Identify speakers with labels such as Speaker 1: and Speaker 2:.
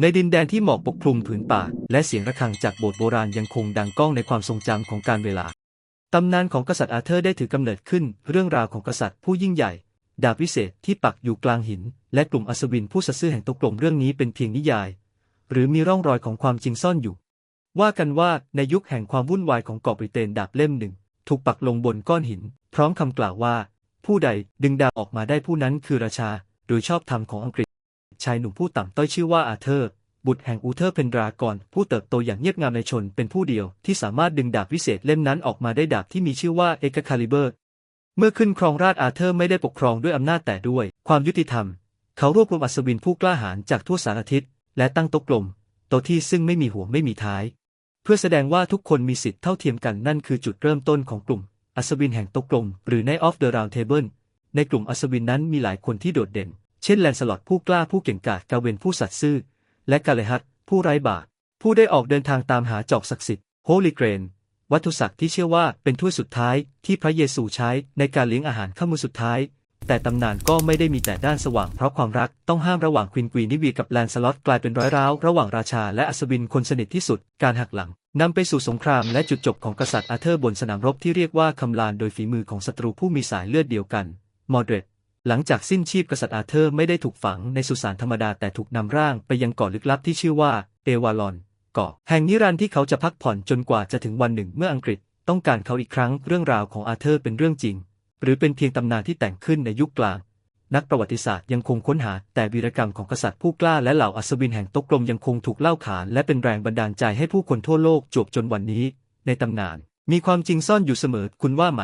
Speaker 1: ในดินแดนที่หมอกปกคลุมผืนป่า และเสียงระฆังจากโบสถ์โบราณยังคงดังก้องในความทรงจำของการเวลา ตำนานของกษัตริย์อาเธอร์ได้ถือกำเนิดขึ้น เรื่องราวของกษัตริย์ผู้ยิ่งใหญ่ ดาบวิเศษที่ปักอยู่กลางหิน และกลุ่มอัศวินผู้สัตย์ซื่อแห่งตกลมเรื่องนี้เป็นเพียงนิยาย หรือมีร่องรอยของความจริงซ่อนอยู่ ว่ากันว่าในยุคแห่งความวุ่นวายของเกาะบริเตนดาบเล่มหนึ่ง ถูกปักลงบนก้อนหิน พร้อมคำกล่าวว่า ผู้ใดดึงดาบออกมาได้ผู้นั้นคือราชา โดยชอบธรรมของอังกฤษ ชายหนุ่มผู้ต่ำต้อยชื่อว่าอาเธอร์ บุตรแห่งอูเทอร์เพนดรากอนผู้เติบโตอย่างเงียบงามในชนเป็นผู้เดียวที่สามารถดึงดาบวิเศษเล่มนั้นออกมาได้ดาบที่มีชื่อว่าเอกคาลิเบอร์ เมื่อขึ้นครองราชอาเธอร์ไม่ได้ปกครองด้วยอำนาจแต่ด้วยความยุติธรรม เขารวบรวมอัศวินผู้กล้าหาญจากทั่วสารทิศและตั้งโต๊ะกลมโต๊ะที่ซึ่งไม่มีหัวไม่มีท้าย เพื่อแสดงว่าทุกคนมีสิทธิ์เท่าเทียมกันนั่นคือจุดเริ่มต้นของกลุ่ม อัศวินแห่งโต๊ะกลม หรือ Night of the Round Table ในกลุ่มอัศวินนั้นมีหลายคนที่โดดเด่น เช่นแลนสลอตผู้กล้าผู้เก่งกาจกาเวนผู้สัตย์ซื่อ และกาเลฮัตผู้ไร้บาปผู้ได้ออกเดินทางตามหาจอกศักดิ์สิทธิ์โฮลิเกรน วัตถุศักดิ์ที่เชื่อว่าเป็นถ้วยสุดท้ายที่พระเยซูใช้ในการเลี้ยงอาหารข้ามมือสุดท้าย แต่ตำนานก็ไม่ได้มีแต่ด้านสว่างเพราะความรักต้องห้ามระหว่างควินกวีนิวีกับแลนสลอตกลายเป็นร้อยร้าวระหว่างราชาและอัศวินคนสนิทที่สุด การหักหลังนำไปสู่สงครามและจุดจบของกษัตริย์อาเธอร์บนสนามรบที่เรียกว่าคำลานโดยฝีมือของศัตรูผู้มีสายเลือดเดียวกันมอดเรต หลังจากสิ้นชีพกษัตริย์อาเธอร์ไม่ได้ถูกฝังในสุสานธรรมดาแต่ถูกนำร่างไปยังเกาะลึกลับที่ชื่อว่าเอวาลอนเกาะแห่งนิรันดร์ที่เขาจะพักผ่อนจนกว่าจะถึงวันหนึ่งเมื่ออังกฤษต้องการเขาอีกครั้งเรื่องราวของอาเธอร์เป็นเรื่องจริง หรือเป็นเพียงตำนานที่แต่งขึ้นในยุคกลาง นักประวัติศาสตร์ยังคงค้นหาแต่วีรกรรมของกษัตริย์ผู้กล้าและเหล่าอัศวินแห่งตกลมยังคงถูกเล่าขานและเป็นแรงบันดาลใจให้ผู้คนทั่วโลกจวบจนวันนี้ ในตำนาน มีความจริงซ่อนอยู่เสมอคุณว่าไหม